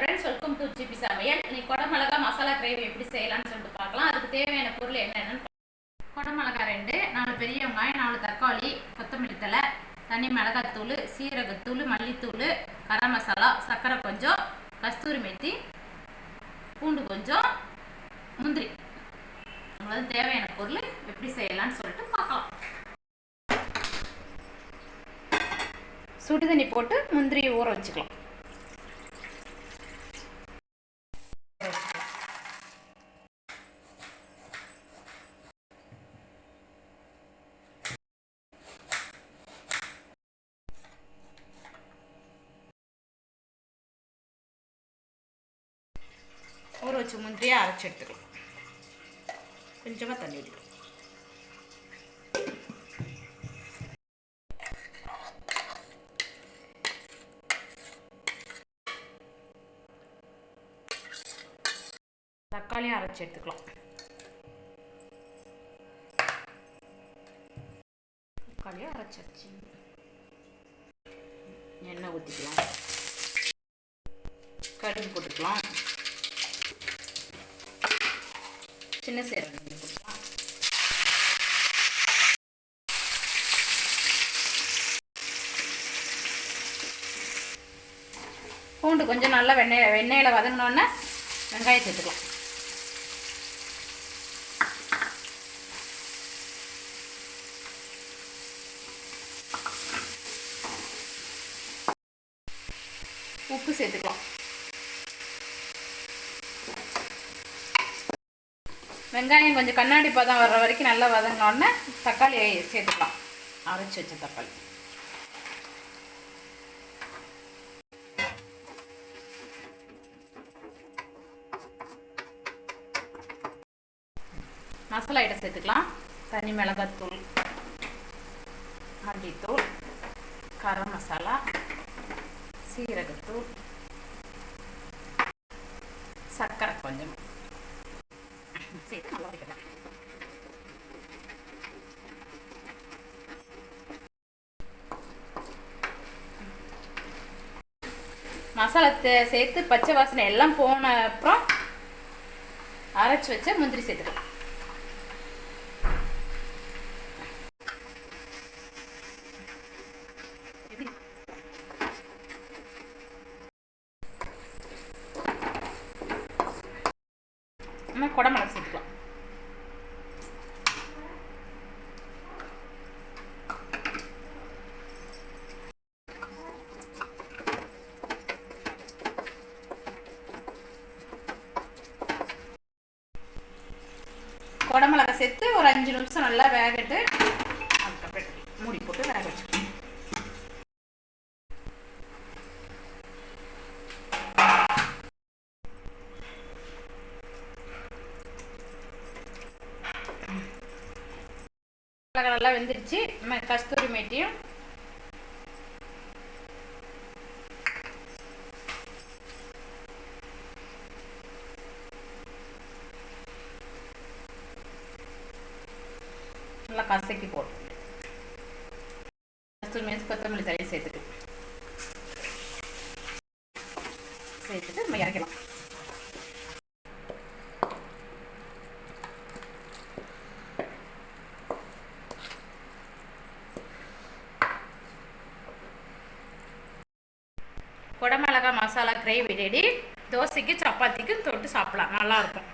Friends welcome to GB சமையல் இன்னைக்கு குடமிளகா மசாலா கிரேவி எப்படி செய்யலாம்னு சொல்லிட்டு பார்க்கலாம். அதுக்கு தேவையான பொருள் என்னென்னு குடமிளகா ரெண்டு நாலு பெரிய வெங்காயம் நாலு தக்காளி கொத்தமல்லி தலை தனி மிளகாத்தூள் சீரகத்தூள் மல்லித்தூள் கரம் மசாலா சர்க்கரை கொஞ்சம் கஸ்தூரி மெத்தி பூண்டு கொஞ்சம் முந்திரி. நம்மளது தேவையான பொருள் எப்படி செய்யலாம்னு சொல்லிட்டு பார்க்கலாம். சுடு தண்ணி போட்டு முந்திரியை ஊற வச்சுக்கலாம். ஊற வச்ச முந்திரியை அரைச்சி எடுத்துக்கலாம் கொஞ்சமாக தண்ணி ஊற்றிக்கலாம் தக்காளியும் அரைச்சி எடுத்துக்கலாம். தக்காளியும் அரைச்சாச்சு. எண்ணெய் ஊற்றிக்கலாம் கடுகு போட்டுக்கலாம். சின்ன சீரகம் போட்டுக்கலாம் பூண்டு கொஞ்சம் நல்லா வெண்ணெய் வெண்ணெயில் வதங்கினோன்னே வெங்காயம் சேர்த்துக்கலாம். உப்பு சேர்த்துக்கலாம். வெங்காயம் கொஞ்சம் கண்ணாடி பதம் வர்ற வரைக்கும் நல்லா வதங்கினோடனே தக்காளி சேர்த்துக்கலாம். அரைச்சி வச்ச தக்காளி. மசாலா ஐட்டம் சேர்த்துக்கலாம். தனி மிளகாத்தூள் மல்லித்தூள் கரம் மசாலா சீரகத்தூள் சர்க்கரை கொஞ்சம். சேர்த்து நல்லா மசாலா சேர்த்து பச்சை வாசனை எல்லாம் போன அப்புறம் அரைச்சி வச்ச முந்திரி சேர்த்துக்கலாம். நம்ம குடமிளகு சேர்த்துக்கலாம். குடமிளகா சேர்த்து ஒரு அஞ்சு நிமிஷம் நல்லா வேகட்டு. அதுக்கப்புறம் மூடி போட்டு வேக வச்சுக்கலாம். மிளகா எல்லாம் வெந்துருச்சு. நம்ம கஸ்தூரி மேட்டியும் நல்லா கசக்கி போட்டு கஸ்தூரி மேத்தி கொத்தமல்லி தழையை சேர்த்துட்டு. சேர்த்துட்டு நம்ம இறக்கலாம் குடமிளகா மசாலா கிரேவி ரெடி தோசைக்கு சப்பாத்திக்கு தொட்டு சாப்பிடலாம். நல்லாயிருக்கும்